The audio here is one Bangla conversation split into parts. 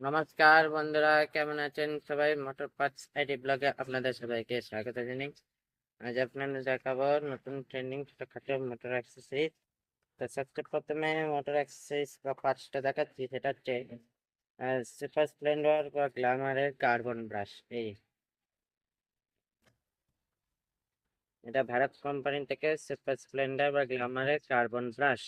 নমস্কার বন্ধুরা কেমন আছেন সবাই মোটর পার্টস আইডি ব্লগে আপনাদের সবাইকে স্বাগত জানাই আজ আপনাদের দেখাবো নতুন ট্রেন্ডিং ছোটখাটো মোটর অ্যাক্সেসরিজ তো সবচেয়ে প্রথমে মোটর অ্যাক্সেসরিজ বা পার্টসটা দেখাচ্ছি সেটা হচ্ছে সুপার স্প্লেন্ডার বা গ্ল্যামারের কার্বন ব্রাশ এই এটা ভারত কোম্পানি থেকে সুপার স্প্লেন্ডার বা গ্ল্যামারের কার্বন ব্রাশ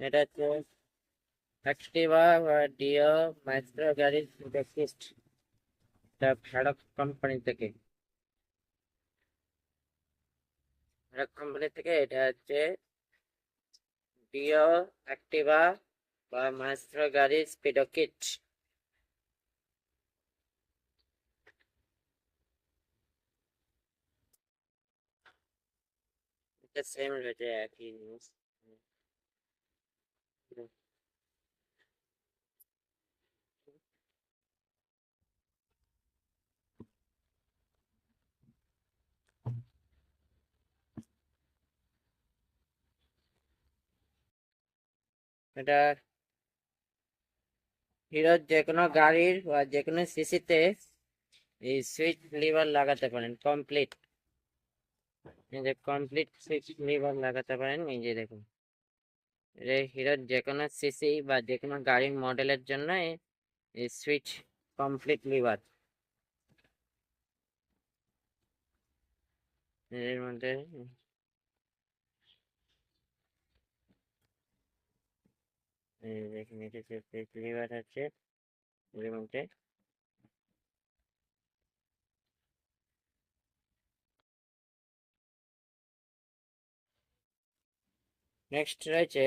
এটা হচ্ছে অ্যাক্টিভা বা ডিও মাইক্রো গাড়ির ব্যাকিস্ট এটা ভারত কোম্পানি থেকে। ভারত কোম্পানি থেকে এটা হচ্ছে ডিও অ্যাক্টিভা বা মাইক্রো গাড়ির স্পিডো কিট এটা সেম রয়েছে একই জিনিস এটা হিরোর যে কোনো গাড়ির বা যে কোনো সিসিতে এই সুইচ লিভার লাগাতে পারেন কমপ্লিট এই যে কমপ্লিট সুইচ লিভার লাগাতে পারেন, এই যে দেখুন। এটা হিরোর যে কোনো সিসি বা যে কোনো গাড়ির মডেলের জন্য এই সুইচ কমপ্লিট লিভার এর মধ্যে এই যে দেখুন এটা সুইচ লিভার আছে মধ্যে নেক্সট রয়েছে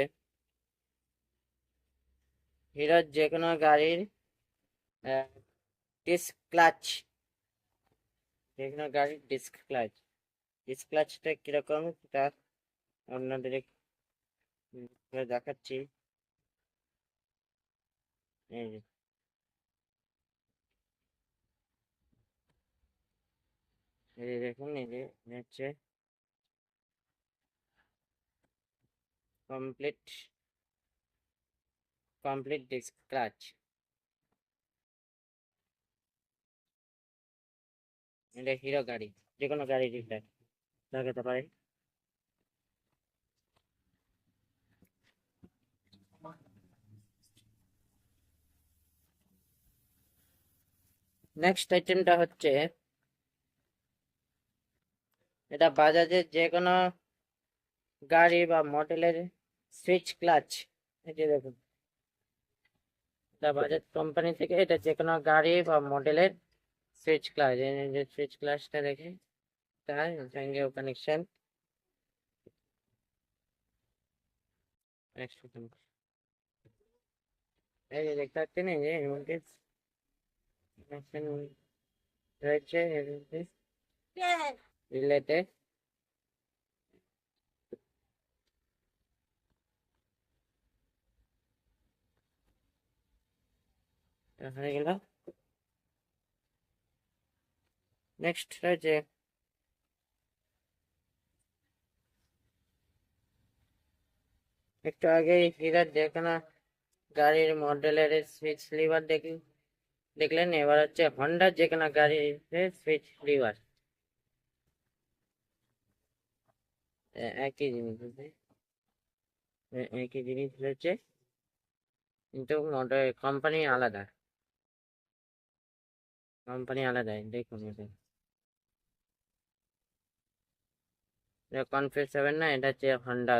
হিরোর যে কোনো গাড়ির ডিস্ক ক্লাচ যে কোনো গাড়ির ডিস্ক ক্লাচ ডিস্ক ক্লাচটা কীরকম সেটা আপনাদের দেখাচ্ছি। এই দেখুন এই যে কমপ্লিট কমপ্লিট ডিস্ক এটা হিরো গাড়ি যে কোনো গাড়ি এটা লাগাতে পারে। নেক্সট আইটেমটা হচ্ছে, এটা বাজাজের যে কোনো গাড়ি বা মডেলের সুইচ ক্লাচ এই যে দেখুন। এটা বাজাজ কোম্পানি থেকে এটা যে কোনো গাড়ি বা মডেলের সুইচ ক্লাচ এই যে সুইচ ক্লাচটা দেখে। তার সঙ্গে কানেকশন এই যে দেখতে পাচ্ছেন, এই যে এর মধ্যে connection রয়েছে এর মধ্যে রিলেটে হয়ে গেল নেক্সট রয়েছে একটু আগে হিরার দেখলেন এবার হচ্ছে হন্ডার যে কোনো গাড়ির সুইচ লিভার একই জিনিস বুঝলি? এ- একই জিনিস রয়েছে কিন্তু মডেল কোম্পানি আলাদা কোম্পানি আলাদা দেখুন এটা এটা কনফিউজ হবেন না এটা হচ্ছে Honda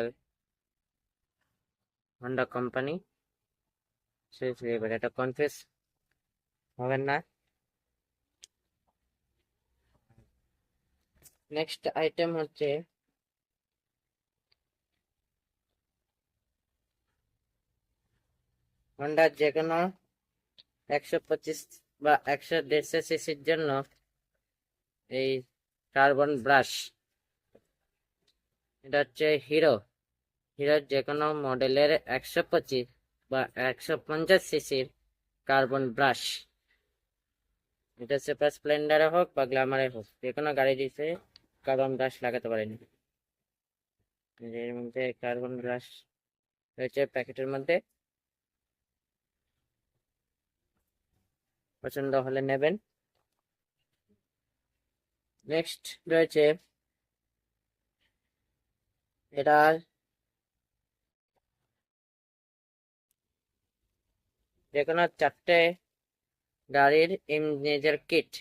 Honda company switch lever এটা কনফিউজ হবেন না। নেক্সট আইটেম হচ্ছে হন্ডার যে কোনো একশো পঁচিশ বা একশো দেড়শো সিসির জন্য এই কার্বন ব্রাশ এটা হচ্ছে হিরো হিরোর যে কোনো মডেলের একশো পঁচিশ বা একশো পঞ্চাশ সিসির কার্বন ব্রাশ এটা সুপার স্প্লেন্ডারে হোক বা গ্ল্যামারে হোক যে কোনো গাড়ি দিতে কার্বন ব্রাশ লাগাতে পারেন। এর মধ্যে কার্বন ব্রাশ রয়েছে প্যাকেটের মধ্যে। পছন্দ হলে নেবেন। নেক্সট রয়েছে এটা যে কোনো চারটে গাড়ির মেজর কিট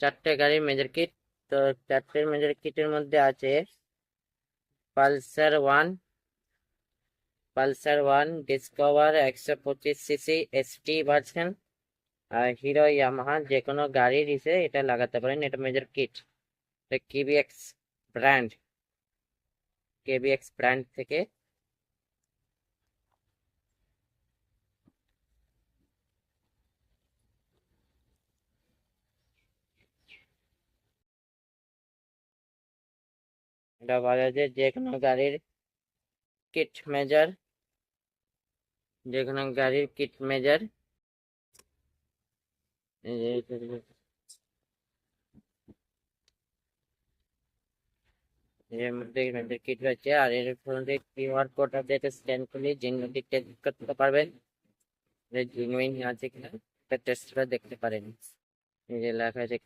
চারটে গাড়ির মেজর কিট তো চারটে মেজর কিটের মধ্যে আছে Pulsar one Pulsar one, Discover একশো পঁচিশ সিসি এসটি ভার্সন আর হিরো ইয়ামাহা যে কোনো গাড়ির হিসে এটা লাগাতে পারেন, এটা মেজর কিট এটা কেবিএক্স ব্র্যান্ড কেবিএক্স ব্র্যান্ড থেকে এটা বাজাজের যে কোনো গাড়ির কিট মেজার যে কোনো গাড়ির কিট মেজার। এর মধ্যে কিট রয়েছে, আর এর মধ্যে কিউআর কোড আছে স্ক্যান করলে জিনিসটি টেস্ট করতে পারবেন। যে আছে কিনা টেস্ট দেখতে পারেন। যে লেখা আছে,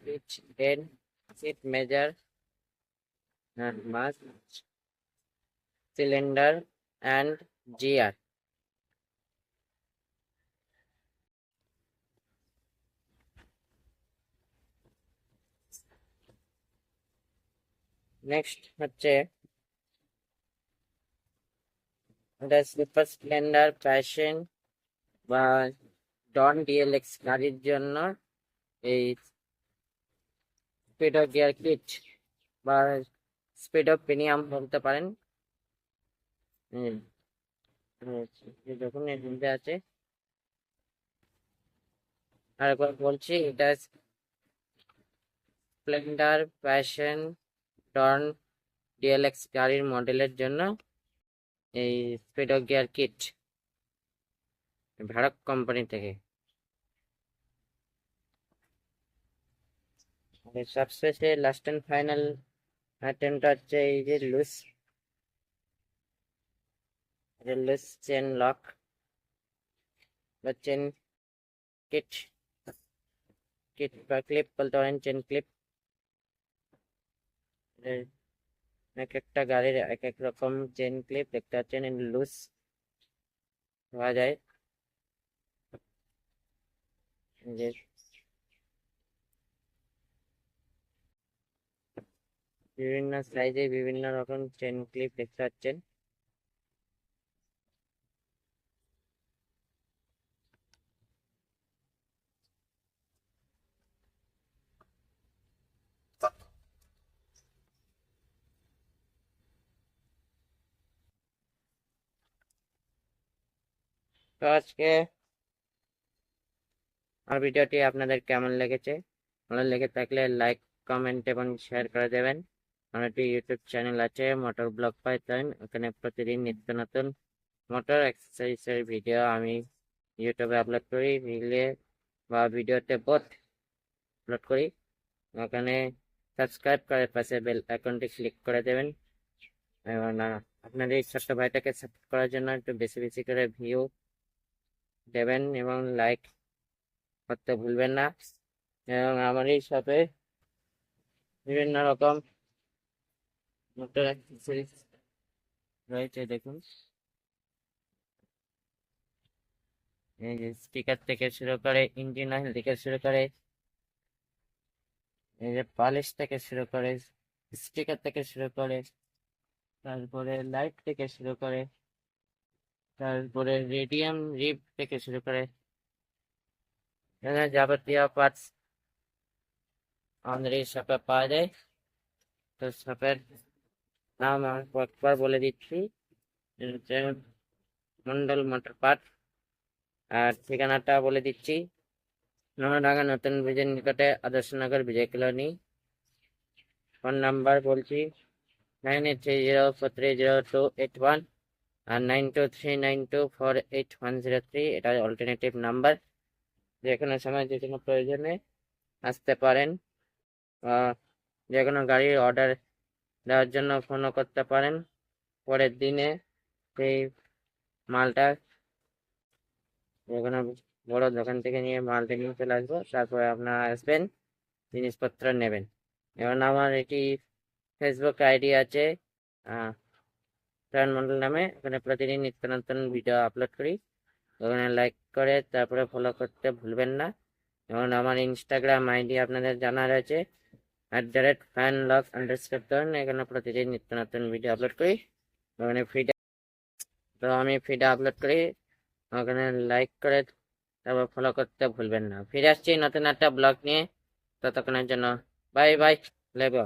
kit measure and mass cylinder and gear. Next হচ্ছে এটা সুপার স্প্লেন্ডার প্যাশন বা ডন ডিএলএক্স গাড়ির জন্য এই স্পিড গিয়ার কিট বা স্পিড অফ পেনিয়াম বলতে পারেন। দেখুন এর মধ্যে আছে। আরেকবার বলছি, এটা স্প্লেন্ডার প্যাশন টর্ন ডিএলএক্স গাড়ির মডেলের জন্য এই speed of gear kit Bharat company থেকে। সবশেষে লাস্ট অ্যান্ড ফাইনাল আইটেমটা হচ্ছে এই যে লুজ লুজ চেন লক বা চেন কিট কিট বা ক্লিপ বলতে পারেন চেন ক্লিপ এক একটা গাড়ির এক এক রকম চেন ক্লিপ দেখতে পাচ্ছেন লুজ পাওয়া যায়। যে বিভিন্ন সাইজে বিভিন্ন রকম চেন ক্লিপ দেখতে পাচ্ছেন। তো আজকে আমার ভিডিওটি আপনাদের কেমন লেগেছে? ভালো লেগে থাকলে লাইক কমেন্ট এবং শেয়ার করে দেবেন। আমার একটি ইউটিউব চ্যানেল আছে মোটর ব্লগ পাইথন ওখানে প্রতিদিন নিত্য নতুন মোটর এক্সারসাইজের ভিডিও আমি ইউটিউবে আপলোড করি রিলে বা ভিডিওতে বোধ আপলোড করি। ওখানে সাবস্ক্রাইব করে পাশে বেল আইকনটি ক্লিক করে দেবেন। এবং আপনাদের এই ছোট্ট ভাইটাকে সাপোর্ট করার জন্য একটু বেশি বেশি করে ভিউ দেবেন এবং লাইক করতে ভুলবেন না। এবং আমার এই শপে বিভিন্ন রকম অ্যাক্সেসরিজ রয়েছে দেখুন। এই যে স্টিকার থেকে শুরু করে ইঞ্জিন অয়েল থেকে শুরু করে, এই যে পালিশ থেকে শুরু করে স্টিকার থেকে শুরু করে, তারপরে লাইট থেকে শুরু করে, তারপরে রেডিয়াম রিপ থেকে শুরু করে যাবতীয় পার্টস আমাদের এই শপে পাওয়া যায়। তো শপের নাম আমি কয়েকবার বলে দিচ্ছি। মন্ডল মোটর পার্ক আর ঠিকানাটা বলে দিচ্ছি। নোনাডাঙ্গা নতুন ব্রিজের নিকটে Adarshnagar Bijoy colony. Phone number বলছি nine eight three zero four three zero two eight one আর nine two three nine two four eight one zero three. এটা অল্টারনেটিভ নাম্বার যে কোনো সময় যে কোনো প্রয়োজনে আসতে পারেন। যে কোনো গাড়ির অর্ডার দেওয়ার জন্য ফোনও করতে পারেন। পরের দিনে সেই মালটা যে কোনো বড় দোকান থেকে নিয়ে মালটা নিয়ে চলে আসব, তারপরে আপনারা আসবেন, জিনিসপত্র নেবেন। এবং আমার এটি ফেসবুক আইডি আছে প্রাণ মন্ডল নামে, ওখানে প্রতিদিন নিত্য নতুন ভিডিও আপলোড করি। ওখানে লাইক করে, তারপরে ফলো করতে ভুলবেন না। এবং আমার ইনস্টাগ্রাম আইডি আপনাদের জানা রয়েছে at the rate fan lock underscore ধরুন এখানে প্রতিদিন নিত্য নতুন ভিডিও আপলোড করি। ওখানে ফিডে তো আমি ফিডে আপলোড করি। ওখানে লাইক করে তারপর ফলো করতে ভুলবেন না। ফিরে আসছি নতুন একটা ব্লগ নিয়ে। ততক্ষণের জন্য বাই বাই লেবো